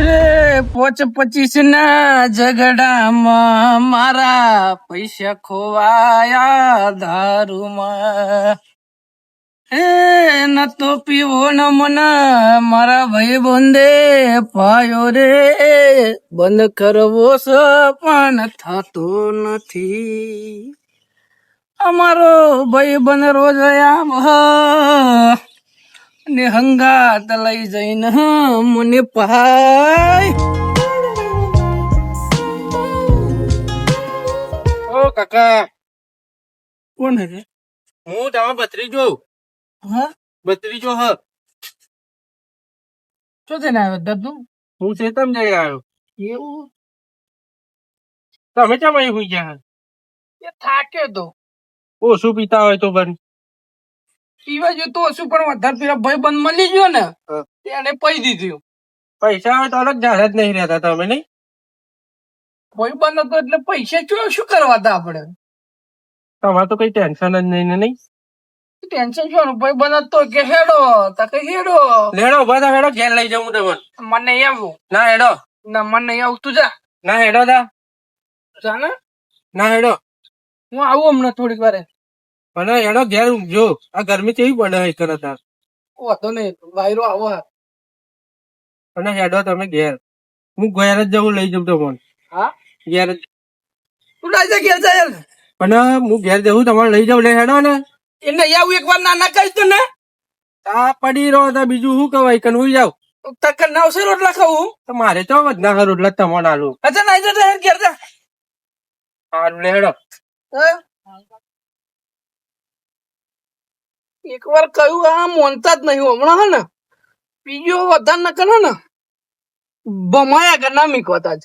રે, પોચ પચીસ ના ઝઘડામાં મારા પૈસા ખોવાયા દારૂમાં. હે તો પીવો ન મને, મારા ભાઈ બંદે પાયો રે. બંધ કરવો છે પણ થતો નથી. અમારો ભાઈ બંધ રોજ આમ ને હંગાત લઈ જઈને મને પહાય ઓ કાકા. કોણ હે હું તમારો ભત્રીજો હા? ભત્રીજો હ. શું થઈને આવ્યો દાદુ? હું ચેતમ જઈ આવ્યો. એવું? તમે ચમ અહીં હુઈ ગયા? એ થાક્યો તો. ઓછું પીતા હોય તો પણ. પીવા તો શું પણ વધારે પેલા ભાઈ બંધ મળી ગયો ને એને પઈ દીધું. પૈસા હોય તો અલગ જાહેર જ નહીં રહેતા તમે નહીં? ભાઈ બંધ હતો એટલે પૈસા શું શું કરવા હતા આપણે? તમારે તો કઈ ટેન્શન જ નહીં ને નહીં? ટેન્શન શું ભાઈ બંધ હતો કે હેડો તકે હેડો. લેડો ઊભા હેડો ઘેર લઈ જાઉં તમને. મને નહીં આવું ના હેડો. ના મને નહીં આવું તું જા. ના હેડો જા ને. ના હેડો. હું આવું હમણાં થોડીક વારે. અને એનો ઘેર ઊંઘજો. આ ગરમી કેવી પડે હે કરતા વાંધો નહીં વાયરો આવો અને હેડો તમે ઘેર. હું ઘેર જ જવું લઈ જાઉં તમને. હા? ઘેર જ. તું ના જા ઘેર જા યાર પણ હું ઘેર જવું તમારે લઈ જાઉં લે હેડો ને. એ નહીં આવું એક વાર ના ના કહીશ તો ને આ પડી રહો તો બીજું શું કહેવાય? કન હું જાઉં? તક નવસે રોટલા ખાવું? તો મારે તો વધના કરું એટલે તમને આલું અચ્છા ના જા ઘેર જા. સારું લે હેડો. એક વાર કહ્યું, આ મોનતા જ નહીં હમણાં હે ને. બીજો વધારે ન કરે ને. બમાયા કે ના મીકવાતા જ.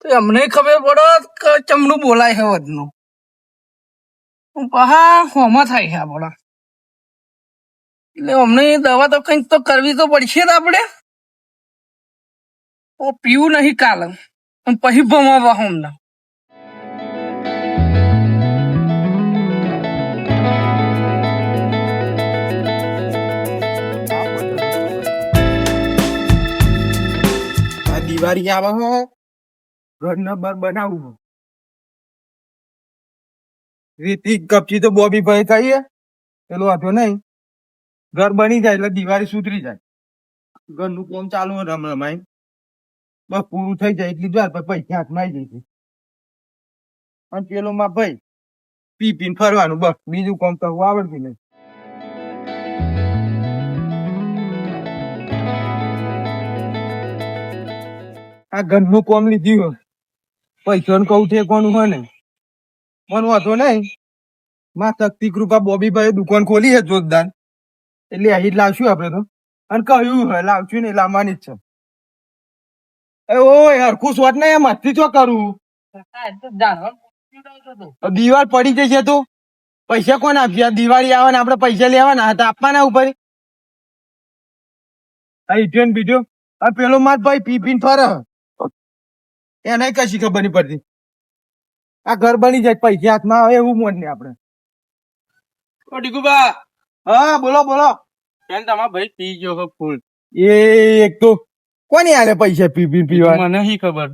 તો અમને ખબર પડે કે ચમનું બોલાય છે વધનું. પહા હોમાં થાય છે આપણા એટલે અમને દવા તો કંઈક તો કરવી તો પડશે જ આપણે. ઓ પીવું નહીં કાલ. પછી ભમાવા હમણાં દિવાળી આવે હો. ઘર નંબર બનાવવું રીતિક કપચી તો બોબી ભાઈ કહીએ પેલો વાંધો નહીં. ઘર બની જાય એટલે દિવાળી સુધરી જાય. ઘરનું કોમ ચાલુ રમ રમાય બસ પૂરું થઈ જાય એટલી દ્વાર પૈસા હાથમાં આવી જશે. અને પેલો માં ભાઈ પી પીને ફરવાનું, બસ. બીજું કોમ કરવું આવડતું નહીં. આ ઘરનું કોમ લીધું હોય. પૈસા કહું છે કોનું હોય ને. મને વાંધો નહીં. માં શક્તિ કૃપા બોબીભાઈ દુકાન ખોલી છે જોરદાર. એટલે અહીં જ લાવશું આપણે તો. અને કહ્યું હોય, લાવશું ને લાવવાની જ છે. એ ઓય, હરખું શોટ ને એમ હાથથી કરું? દિવાળ પડી જશે તો? પૈસા કોણ આપશે? દિવાળી આવવાના ને આપણે પૈસા લેવાના હતા, આપવાના ઉપર. આ ને બીજો આ પેલો માત ભાઈ પી પીન ફરે. એને કશી ખબર નહીં પડતી. આ ઘર બની જાય પૈસા હાથમાં આવે એવું મોન ને આપણે. ઓ ડીકુબા હા બોલો બોલો. કેમ તમારા ભાઈ પી ગયો ફૂલ? એ એક તો કોની આલે પૈસા પી પી પીવા મને નહીં ખબર.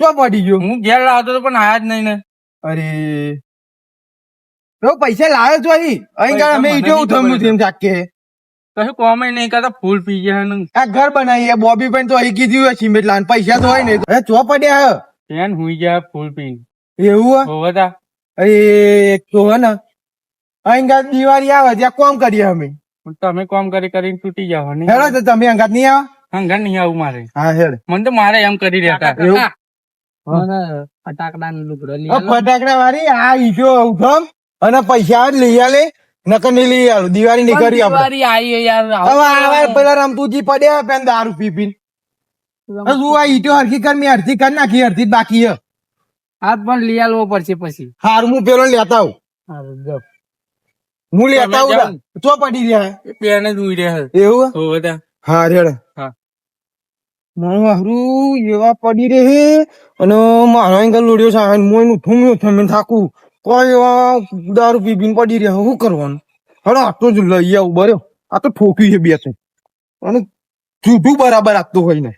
ચો પડી ગયો? હું ઘેર લાવતો તો પણ આયા જ નહીં ને. અરે. તો પૈસા લાવ્યો છો અહીં? અહીં અમે ઈટો ઉઠમનું થયું ચાકે કશું કોમ નહીં કરતા ફૂલ પી ગયા ને. આ ઘર બનાવી બોબી પણ તો અહીં કીધું હોય સિમેન્ટ લાન પૈસા તો હોય ને અરે ચો પડ્યા પેન હુઈ ગયા ફૂલ પી એવું હે? હોવતા અરે એક તો હે ને અહીં ગાળ દિવાળી આવે ત્યાં કોમ કરીએ અમે. તમે કોમ કરી કરીને તૂટી જાવ ને હેડો તો તમે અંગાત નહીં આવો. અંગાત નહીં આવું મારે. હા હેડ. મને તો મારે એમ કરી રહ્યા હતા ફટાકડા લુગડો આ ફટાકડા વાળી આ ઈજો ઉઠમ અને પૈસા લઈ આલે. નકર નહીં લઈ આલું. દિવાળી ની કરી આપણે. આવી યાર હવે આવા પેલા રમતુજી પડ્યા પેન દારૂ પી પી શું આ ઈટો હરખી કર મેં અડધી કરી નાખી અડધી બાકી હે હાથ પણ લઈ આલવો પડશે પછી. હાર હું પેલો લેતા આવું. હું લેતા આવું. ચો પડી રહ્યા. પેન જ રહ્યા એવું હે? હોવતા હા રેડ. હા. મારું હારું એવા પડી રહે અને મારો એંગલ લોડ્યો છે થાકું. કોઈ દારૂ પી પીને પડી રહ્યા શું કરવાનું? હડો આટલો જ લઈ આવું બર્યો આ તો ઠોક્યું છે બે ત્રણ અને જૂઠું બરાબર આપતો હોય ને.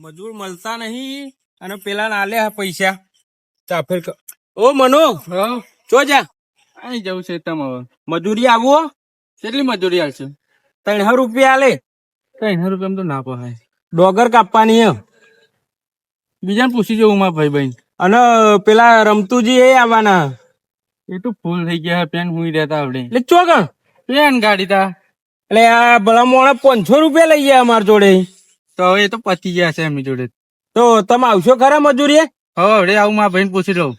મજૂર મળતા નહીં અને પેલા ના લે પૈસા. ચાફેર ઓ મનો ચો જા. અહીં જવું છે તમારે મજૂરી આવો. કેટલી મજૂરી આવશે? ત્રણસો રૂપિયા આલે ત્રણસો રૂપિયા તો ના પહાય. ડોગર કાપવાની હે. બીજાને પૂછી જવું મારા ભાઈ ભાઈ અને પેલા રમતુજી એ આવવાના. એ તો ફૂલ થઈ ગયા પેન હુઈ રહેતા આપણે એટલે ચોગણ પેન ગાડી તા. એટલે આ ભલા મોણા પાંચસો રૂપિયા લઈ ગયા અમાર જોડે. તો હવે એ તો પતી ગયા છે એમની જોડે. તો તમે આવશો ખરા મજૂરીએ? હવે આવું મારા ભાઈને પૂછી લઉં.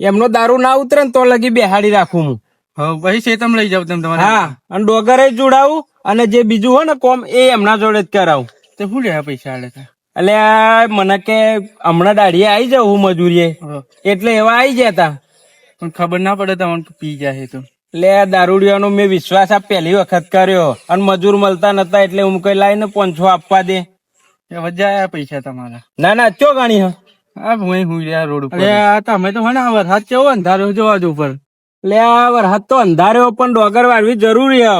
એમનો દારૂ ના ઉતરે ને તો લગી બેહાડી રાખું હું. હા પછી તમે લઈ જાવ તમે તમારે. હા અને ડોગરે જોડાવું અને જે બીજું હોય ને કોમ એ એમના જોડે જ કરાવું. તો શું લે પૈસા આલે એટલે મને કે હમણાં દાડીએ આવી જાવ હું મજૂરીએ. એટલે એવા આવી ગયા તા. પણ ખબર ના પડે તમને પી જાય તો. એટલે દારૂડિયાનો મેં વિશ્વાસ આ પહેલી વખત કર્યો. અને મજૂર મળતા નતા એટલે હું કઈ લાઈને પાંચસો આપવા દે. વજાયા પૈસા તમારા. ના ના ચો ગાણી હા? હું હું રોડ ઉપર. તમે તો મને વરસાદ કેવો અંધારો જોવા જ ઉપર. એટલે વરસાદ તો અંધાર્યો પણ ડોગર વાળવી જરૂરી હે.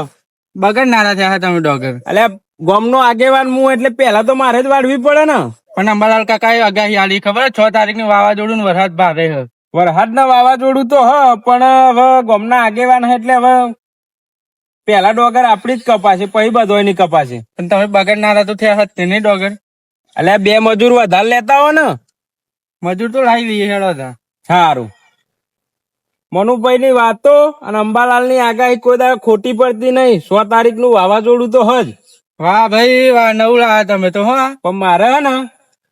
બગડ નારા થયા તમે ડોગર. એટલે ગોમનો આગેવાન હું એટલે પેલા તો મારે જ વાળવી પડે ને. પણ અંબાલાલ કાકા એ આગાહી આલી ખબર છ? તારીખની વાવાઝોડું ને વરસાદ ભારે હ વરસાદ ના વાવાઝોડું તો હ પણ હવે ગોમના આગેવાન હે એટલે હવે પેલા ડોગર આપડી જ કપાશે પછી બધો ની કપાશે. પણ તમે બગડનારા તો થયા હતા નહીં ડોગર? એટલે બે મજૂર વધારે લેતા હો ને. મજૂર તો લાવી દઈએ હેડો હતા સારું મનુભાઈ ની વાતો અને અંબાલાલની આગાહી કોઈ દાડો ખોટી પડતી નહીં. સો તારીખનું વાવાઝોડું તો હજ. વાહ ભાઈ વાહ નવરા તમે તો હા. પણ મારે ને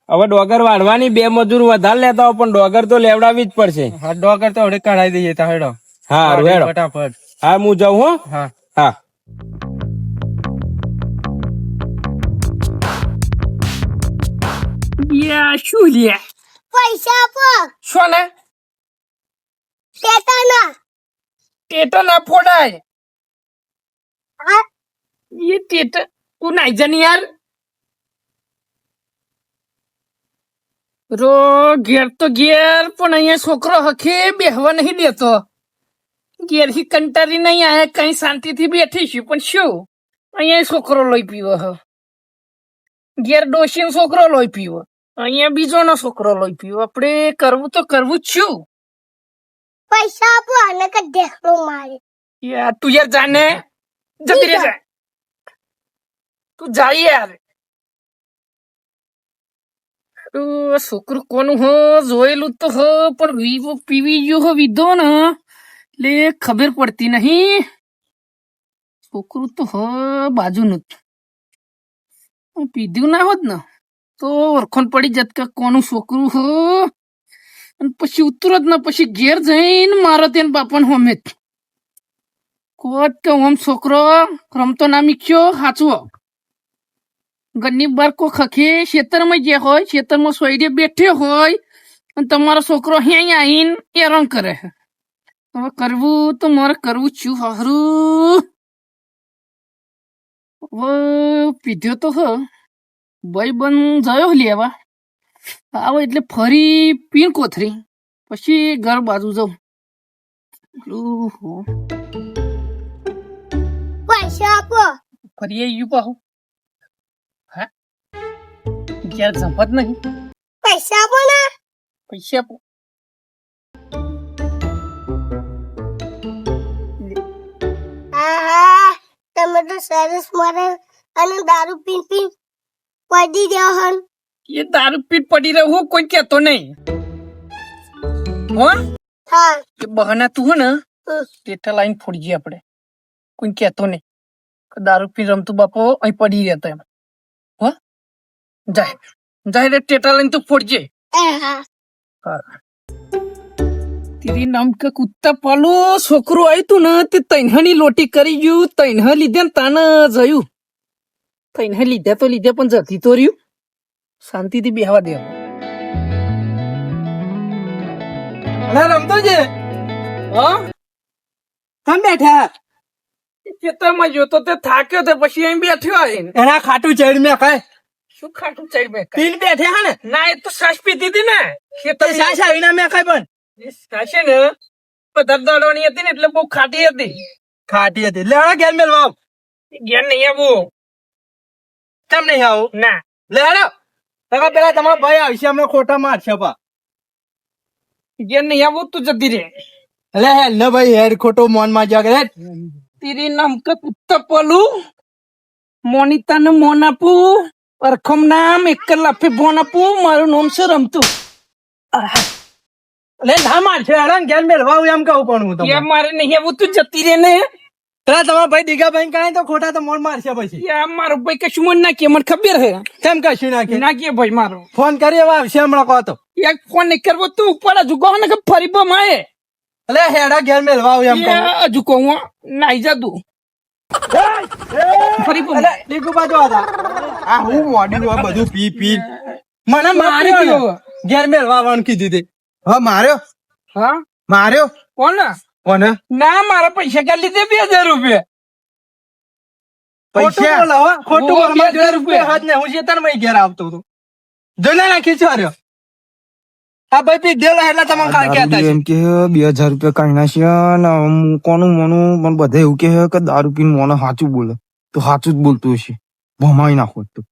હવે ડોગર વાળવાની બે મજૂર વધારે લેતા હો પણ ડોગર તો લેવડાવી જ પડશે. હા ડોગર તો હવે કઢાઈ દઈએ તા હેડો. હા હેડો. ફટાફટ. હા હું જાઉં હો. હા. હા. યા શું લ્યા? પૈસા આપો. શું ને ટેટા ના ટેટા ના ફોડાય એ ટેટા तू नाही जाण यार રો ઘેર તો ઘેર પણ અહીંયા છોકરો હખે બેહવા નહીં દેતો ઘેર થી કંટાળી નહીં આયા કઈ શાંતિથી બેઠી છું પણ શું અહીંયા છોકરો લોહી પીવો હ ઘેર ડોશીનો છોકરો લોહી પીવો અહીંયા બીજોનો છોકરો લોહી પીવો આપણે કરવું તો કરવું જ છું પૈસા આપો અને કે ઢેકડો મારે યાર તું યાર જાને જતી રહે જા તું જાય યાર. છોકરું કોનું હ? જોયેલું તો હ, પણ વિવો પીવી ગયો હો વિધો ને. એટલે ખબર પડતી નહીં. છોકરું તો હ, બાજુનું જ. પીધું ના હોત ને, તો ઓળખણ પડી જત કે કોનું છોકરું હ. અને પછી ઉતરત ને, પછી ઘેર જઈને મારો તેને બાપણ હોમે કોટ કે ઓમ છોકરો, રમતો ના મીખ્યો હાચવો. ઘરની બાર કો ખખે ખેતરમાં જે હોય ખેતરમાં સોયડે બેઠ્યો હોય અને તમારો છોકરો અહીંયા આવીને હેરાન કરે હવે કરવું તો મારે કરવું છું હારું હવે પીધ્યો તો હ. ભાઈ બન જયો લેવા. આવો એટલે ફરી પીન કોથરી. પછી ઘર બાજુ જાઉં. પૈસા આપો. ફરી આવ્યું હા ઘેર જમત નહીં. પૈસા આપો ને. પૈસા આપો. આહા તમે તો સરસ મારે અને દારૂ પીન પીન પડી રહ્યો હન. એ દારૂ પીટ પડી રહ્યો કોઈ કહેતો નહીં. હો? હા. એ બહાના તું હે ને તેઠા લાઈન ફોડીએ આપણે. કોઈ કહેતો નહીં. દારૂ પી રમતું બાપો અહીં પડી રહેતો એમ. હો જાય જાય રે ટેટા લઈને તો ફોડજે. તેરી નામ કે કુત્તા પાલો છોકરો આવ્યું તું ને તે તૈનહની લોટી કરી ગયું તૈનહ લીધે ને તાને જયું. તૈનહ લીધે તો લીધે પણ જતી તો રહ્યું. શાંતિથી બેહવા દે અરે રમતો છે? હા? કેમ બેઠા? ખેતરમાં જોતો તે થાક્યો તે પછી અહીં બેઠ્યો આવીને. એના ખાટું ચડ મેં કઈ શું ખાટું ચડી બે પીન બેઠે હા ને? ના એ તો સાસ પીધી હતી ને. તે ખેતર સાસ આવીને મેં કઈ પણ. સાસે ને બધા દાડવાની હતી ને એટલે બહુ ખાટી હતી. ખાટી હતી. લેવડા ગેર મેલ વાવ. ઘેર નહીં આવું. કેમ નહીં આવું? ના. લે હેડો તમે પેલા તમારા ભાઈ આવશે અમને ખોટા મારશે પા જે નહીં આવું તું જતી રે લે હે ને ભાઈ હેર ખોટો મોનમાં જાગે હેડ તેરી નામ કે કુત્તા પલું મોનિતા ને મોન આપું. પરખમ નામ એક લાફે ફોન આપું મારું નામ છે રમતું. લે ના મારશે હેડો ઘેર મેળવા આવું એમ કહું પણ હું તમને. મારે નહીં આવું તું જતી રે ને. તરા તમારા ભાઈ દીગા ભાઈ કાંઈ તો ખોટા તો મોન મારશે પછી. એ મારું ભાઈ કશું મને ના કે મને ખબર હે કેમ કશું નાખે ના કે ભાઈ મારો. ફોન કરી હવે આવશે હમણાં કહો તો. એક ફોન નહીં કરવો તું ઉપર હજુ કહો ને કે ફરી બમાય અલે હેડા ઘેર મેળવા આવું એમ હજુ કહું નાઈ જા તું. ફરી બમાય દીકુ બાજુ હતા આ હું મોડી હોય બધું પી પી. મને માર્યો. ઘેર મેળવા કીધું તે. હા માર્યો? હા? માર્યો? કોને? કોને? ના મારા પૈસા કાઢી લીધે? બે હજાર રૂપિયા. પૈસા? ખોટું બે હજાર રૂપિયા. હાથ ને હું શેતાનમાં ઘેર આવતો હતો. જોઈ નાખી છો રહ્યો હા ભાઈ પી દેલો એટલે તમે કાલ કહેતા એમ કે બે હજાર રૂપિયા કાઢી નાખ્યા ને આમ કોનું મોનું પણ બધા એવું કે કે દારૂ પીને મોને સાચું બોલે. તો સાચું જ બોલતું હશે. ભમાઈ નાખો તો.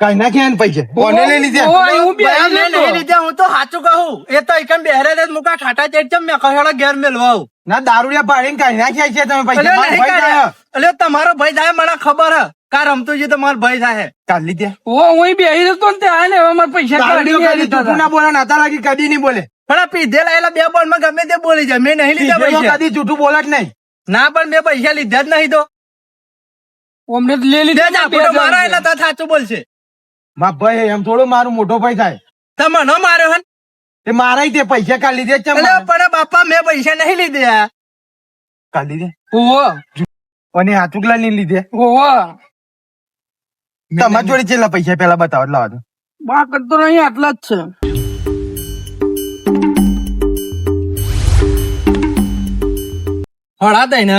કઈ નાખે ને પૈસા કોને લઈ લીધા. હું તો સાચું કહું. એ તો એકમ બેહરે જ મુકા ખાટા ચેટ ચમ મેં કહેલો ઘેર મેલવા આવું ના દારૂડિયા પાડીને કઈ નાખ્યા છે તમે પૈસા મારો ભાઈ થાય એટલે તમારો ભાઈ થાય મને ખબર હે. કા રમતું છે તમારો ભાઈ થાય કાલ લીધે. ઓ હું બે આવી જતો ને ત્યાં ને મારા પૈસા કાઢી જૂઠું ના બોલે નાતા લાગી કદી નહીં બોલે. પણ આ પીધેલા એલા બે બોલમાં ગમે તે બોલી જાય. મેં નહીં લીધા પૈસા. કદી જૂઠું બોલે જ નહીં. ના પણ મેં પૈસા લીધા જ નહીં તો. અમને લે લીધા મારો એટલે તો સાચું બોલશે. મા ભાઈ એમ થોડો મારું મોટો ભાઈ થાય. તમે ન માર્યો હન. તે મારાય તે પૈસા કાઢી લીધે ચમ પણ બાપા મેં પૈસા નહીં લીધે કાઢી લીધે? ઓવો અને હાથુકલા નહીં લીધે? ઓવો તમાર જોડે છેલ્લા પૈસા પેલા બતાવો એટલે વાંધો. બા કરતો નહીં આટલા જ છે. હળા દઈ ને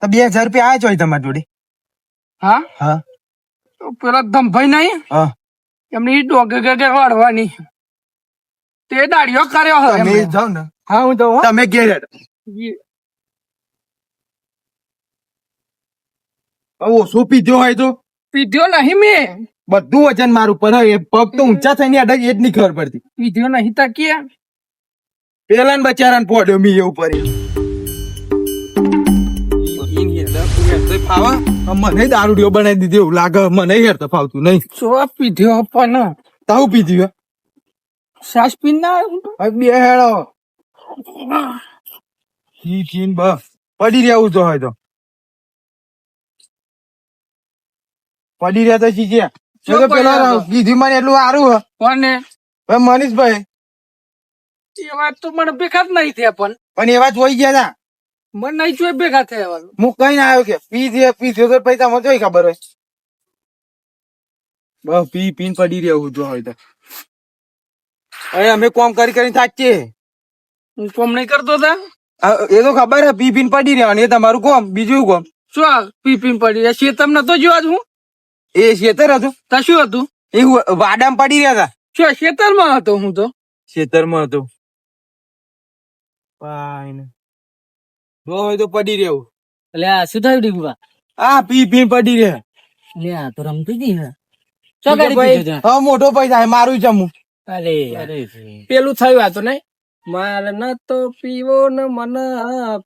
તો બે હજાર રૂપિયા આ જોઈ તમારી જોડે. હા? હા. તો પેલા ધમભાઈ નહીં હા. એમની ડોગે ગગે વાળવાની. તે દાડીઓ કર્યો હવે તમે એમણે. ને. હા હું જાઉં તમે ઘેર હેડો. ઈ- હવે ઓછું પીધો હોય તો? પીધ્યો નહીં મેં. બધું વજન મારું પર એ પગ તો ઊંચા થઈને અડગ એ જ નહીં ખબર પડતી. પીધ્યો નહીં તાકીએ પેલા ને બચારા પોડ્યો મી એવું પર મને દારૂડિયો બનાવી દીધી એવું લાગે મને હેર તો ફાવતું નહીં ચો પીધ્યો પણ. તાવ પીધ્યો સાસ પીન ના બે હેડો હી ચીન બસ. પડી રહ્યા તો હોય તો. પડી રહ્યા તો શીખ્યા શું જો પેલા કીધી મને એટલું સારું કોને? મનીષભાઈ. એ વાત તો મને બેખાત નહીં થયા પણ. પણ એવા હોય ગયા હતા. મને નહીં જોઈ ભેગા થયા. હું કઈ ના આવ્યો કે પી દે પી દે તો પૈસા મને જોઈ ખબર હોય. બસ પી પીન પડી રહેવું જો હોય તો. અરે અમે કોમ કરી કરીને થાકીએ. હું કોમ નહીં કરતો તા? એ તો ખબર હે પી પીન પડી રહેવાનું એ તમારું કોમ બીજું કોમ. શું પી પીન પડી રહ્યા? શેતમ નતો જોવા હું. એ શેતર હતું. તા શું હતું? એ વાડામ પડી રહ્યા હતા. શું ખેતરમાં હતો હું તો? ખેતરમાં હતો. ફાઈન હોય તો પડી રહેવું એટલે આ શું થયું ડીગુબા આ પી પી પડી રહે લે આ તો રમતી હતી હે શું કરી હા મોટો પૈસા હે, મારું જમું અરે અરે પેલું થયું આ તો નહીં? મારે ન તો પીવો ને મન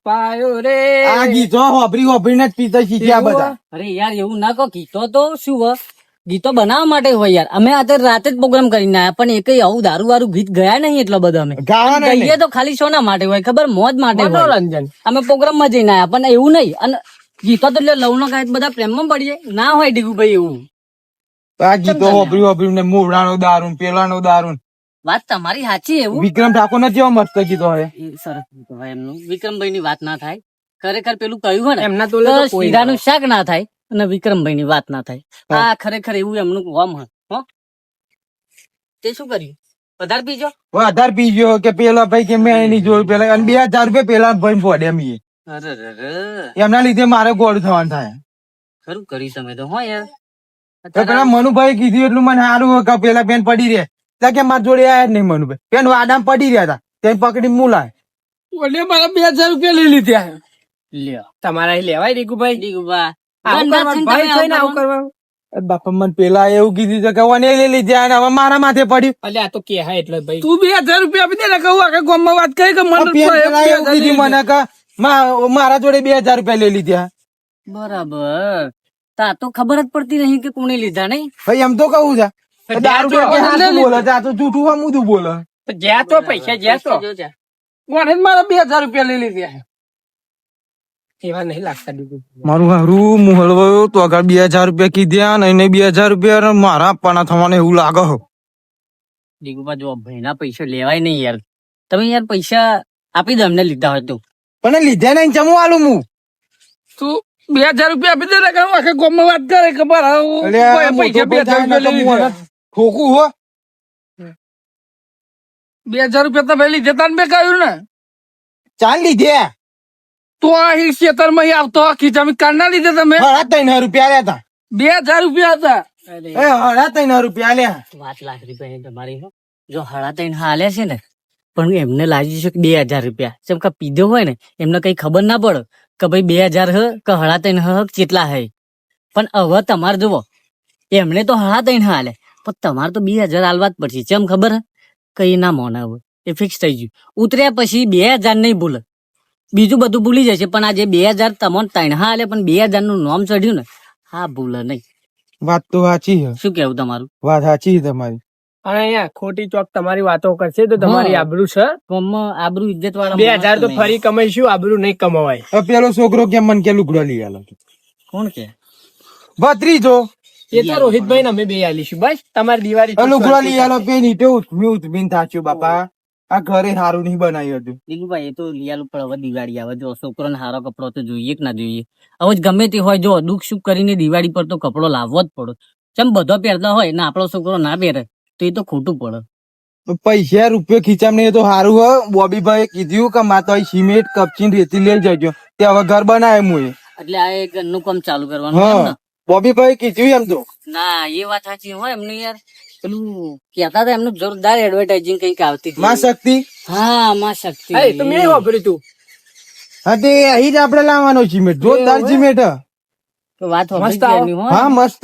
પાયો રે. આ ગીતો હોભરી હોભરીને જ પીતા શીખ્યા બધા. અરે યાર એવું ના કહો ગીતો તો શું હોય? ગીતો બનાવવા માટે હોય યાર. અમે આજે રાતે જ પ્રોગ્રામ કરીને આવ્યા પણ એક આવું દારૂ વારું ગીત ગયા નહીં એટલો બધો અમે. ગઈએ તો ખાલી સોના માટે હોય ખબર? મોજ માટે મનોરંજન અમે પ્રોગ્રામમાં જઈને આવ્યા પણ એવું નહીં. અને ગીતો તો એટલે લવનો ગાય બધા પ્રેમમાં પડી જાય ના હોય ડીગુભાઈ એવું. આ ગીતો હોભરી હોભરીને મોવડાનો દારૂ પેલાનો દારૂ વાત તમારી સાચી એવું. વિક્રમ ઠાકોર ને જેવો મસ્ત ગીતો હોય સરસ ગીતો હોય એમનું. વિક્રમભાઈ ની વાત ના થાય. ખરેખર પેલું કહ્યું હોય ને એમના તો તો શીરાનું શાક ના થાય. અને વિક્રમભાઈ ની વાત ના થાય. આ ખરેખર એવું એમનું હોમ હો. તે શું કર્યું? વધારે પીજો. વધારે પીજો કે પેલા ભાઈ કે મેં એની જોયું પેલા અને બે હજાર રૂપિયા પેલા ભાઈ ફોડે એમ. એમના લીધે મારે ગોળ થવાનું થાય. ખરું કરી તમે તો હો યાર. પેલા મનુભાઈ કીધું એટલું મને સારું કે પેલા પેન પડી રહ્યા ત્યાં કે મારા જોડે આયા જ નહીં મનુભાઈ. પેન વાડામાં પડી રહ્યા હતા. તેને પકડી મુલાય. ઓલે મારા બે હજાર રૂપિયા લઈ લીધા. લ્યો. તમારા લેવાય રીકુભાઈ? દીકુબા બાપા મને પેલા એવું કીધું કે ઓને લઈ લીધા અને હવે મારા માથે પડ્યું. અલ્યા આ તો કે હા એટલે ભાઈ. તું બે હજાર રૂપિયા આપી દે ને કહું આખા ગામમાં વાત કરી કે મને મને કે મારા જોડે બે હજાર રૂપિયા લઈ લીધા. બરાબર. તા તો ખબર જ પડતી નહીં કે કોને લીધા નહીં. ભાઈ એમ તો કહું છે. દારૂ જો. બોલે આ તો જૂઠું હમુદું બોલે. જ્યાં તો પૈસા જ્યાં તો. કોને મારા બે હજાર રૂપિયા લઈ લીધા. એવા નહીં લાગતા મારું હારું હું હલવાયો તો આગળ બે હજાર રૂપિયા કીધા ને એને બે હજાર રૂપિયા મારા આપવાના થવાને એવું લાગે હો. દીકુભા જો ભાઈના પૈસા લેવાય નહીં યાર. તમે યાર પૈસા આપી દો એમને લીધા હોય તો. પણ લીધા નહીં ચમું આલું હું તું બે હજાર રૂપિયા આપી દે ને કહું આખા ગામમાં વાત કરે કે મારા પૈસા બે હજાર રૂપિયા ઠોકું હો. બે હજાર રૂપિયા તમે લીધે તાન મેં કહ્યું ને. ચાલ લીધે. તો અહીં ખેતરમાં આવતો ખીચામી કાઢના લીધે તમે? હળા ત્રણ રૂપિયા લેતા હતા. બે હજાર રૂપિયા હતા? એ હળા ત્રણ રૂપિયા લે પાંચ લાખ રૂપિયા તમારી જો હળા ત્રણ હાલે છે ને પણ એમને લાગી છે કે બે હજાર રૂપિયા. જેમ કે પીધો હોય ને એમને કઈ ખબર ના પડે કે ભાઈ બે હજાર હ કે હળા ત્રણ હ કેટલા હે. પણ હવે તમારે જુઓ એમને તો હળા ત્રણ હાલે પણ તમારે તો બે હજાર હાલવા જ પડશે. જેમ ખબર કઈ ના મોને હવે. એ ફિક્સ થઈ ગયું. ઉતર્યા પછી બે હજાર નહીં ભૂલે. બીજું બધું ભૂલી જશે પણ આજે બે હજાર તમને ત્રણ હા હાલે પણ બે હજારનું નામ ચડ્યું ને હા ભૂલે નહીં. વાત તો સાચી છે. શું કેવું તમારું? વાત સાચી છે તમારી. અને અહીંયા ખોટી ચોક તમારી વાતો કરશે તો તમારી આબરૂ છે. આબરૂ ઇજ્જત વાળા બે હજાર તો ફરી કમાઈશું આબરૂ નહીં કમાવાય. પેલો છોકરો કેમ મને કે લુગડો લઈ આલો કોણ કે? ભત્રીજો. એ તો રોહિતભાઈ ને અમે બે આલીશું બસ તમારી દિવાળી આ લુગડો લઈ આલો પે નીટે ઉઠમી ઉઠમીને થાચ્યું બાપા. આ ઘરે સારું નહીં બનાવ્યું હતું. દિલુભાઈ એ તો લિયાલું પણ હવે દિવાળી આવે. જો છોકરોને સારો કપડો તો જોઈએ કે ના જોઈએ? હવે ગમે તે હોય જો દુઃખ સુખ કરીને દિવાળી પર તો કપડો લાવવો જ પડે. જેમ બધો પહેરતા હોય ને આપણો છોકરો ના પહેરે તો એ તો ખોટું પડે. પૈસા રૂપિયો ખીચામ ને એ તો સારું હો. બોબીભાઈ કીધું કે માતો સિમેન્ટ કપચી રેતી લઈ જજો. તે હવે ઘર બનાવે મુએ. એટલે આ એક ઘરનું કામ ચાલુ કરવાનું હા. બોબીભાઈ કીધું એમ તો. ના એ વાત સાચી હોય એમને યાર. પેલું કેતા હતા એમનું જોરદાર એડવર્ટાઇઝિંગ કંઈક આવતી માં શક્તિ? હા માં શક્તિ. એ તો મેં વાપર્યું તું હા તે અહીં જ આપણે લાવવાનો જીમેટ જોરદાર. તો વાત મસ્ત હો. હા મસ્ત.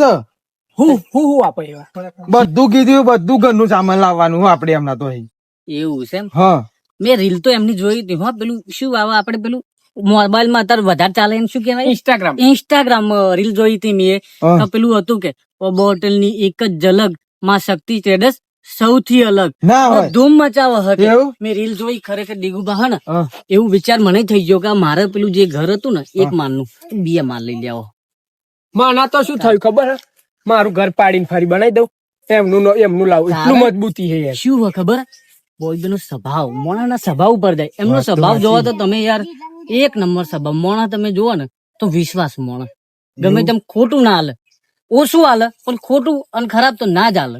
હું હું હું આપે એવા? બધું કીધું બધું ઘરનું સામાન લાવવાનું આપણે એમના તો અહીં. એવું છે એમ? હા. મેં રીલ તો એમની જોઈ હતી. હા પેલું શું આવે આપણે પેલું મોબાઈલમાં અત્યારે વધારે ચાલે એમ શું કેવાય ઇન્સ્ટાગ્રામ ઇન્સ્ટાગ્રામ રીલ જોઈ હતી મેં. હા. પેલું હતું કે બોટલની એક જ ઝલક માં શક્તિ ટ્રેડર્સ સૌથી અલગ. ના હોય. ધૂમ મચાવે હતી મેં રીલ જોઈ ખરેખર દીગુબા હે ને. એવું વિચાર મને થઈ ગયો કે મારે પેલું જે ઘર હતું ને એક માલનું બે માલ લઈ લેવો. માના તો શું થયું ખબર મારું ઘર પાડીને ફરી બનાવી દઉં. એમનું એમનું લાવું એટલું મજબૂતી છે શું હોય ખબર? નો સ્વભાવ. મોણાના સ્વભાવ ઉપર જાય. એમનો સ્વભાવ જોવો તો તમે યાર એક નંબર સ્વભાવ. મોણા તમે જોવો ને તો વિશ્વાસ મોણા. ગમે તેમ ખોટું ના હાલે. ઓછું હાલે પણ ખોટું અને ખરાબ તો ના જ હાલે.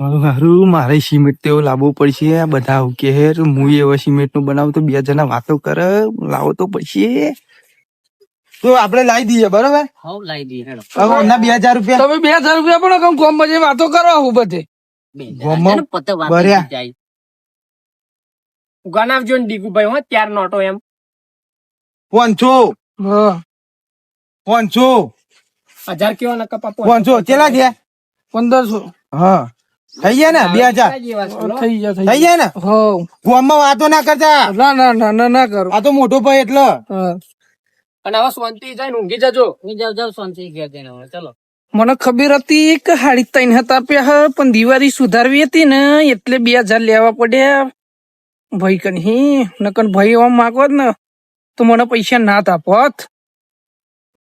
મારું મારે સિમેન્ટ તેવું લાવવું પડશે. બધા કે હું એવો સિમેન્ટનું બનાવું તો બે જણા વાતો કરે લાવો તો પછી તો આપણે લાવી દઈએ બરોબર? હા લાવી દઈએ હેડો. બે હજાર રૂપિયા. તમે બે હજાર રૂપિયા પણ કમ ગોમ બજે વાતો કરો આવું બધે. ગણાવજો ને દીકુભાઈ હો ત્યાર નોટો એમ. પોંચો હા. પાંચસો હજાર કેવા ના પાપો પાંચસો ચેલા ગયા પંદરસો. હા. થઈ ગયા ને? બે હજાર? થઈ ગયા થઈ ગયા. ને? હો ફોનમાં વાતો ના કરતા? ના ના ના ના ના કરો. આ તો મોટો ભાઈ એટલે. અને હવે શાંતિ જાય ને ઊંઘી જજો. જાવ જાવ શાંતિ ઘેર જઈને હવે. ચલો. મને ખબર હતી કે હાડી ત્રણ હતા આપ્યા પણ દિવાળી સુધારવી હતી ને એટલે બે હજાર લેવા પડ્યા. ભાઈ કન હી નકન ભાઈ આમ માગો ને તો મને પૈસા ના તાપોત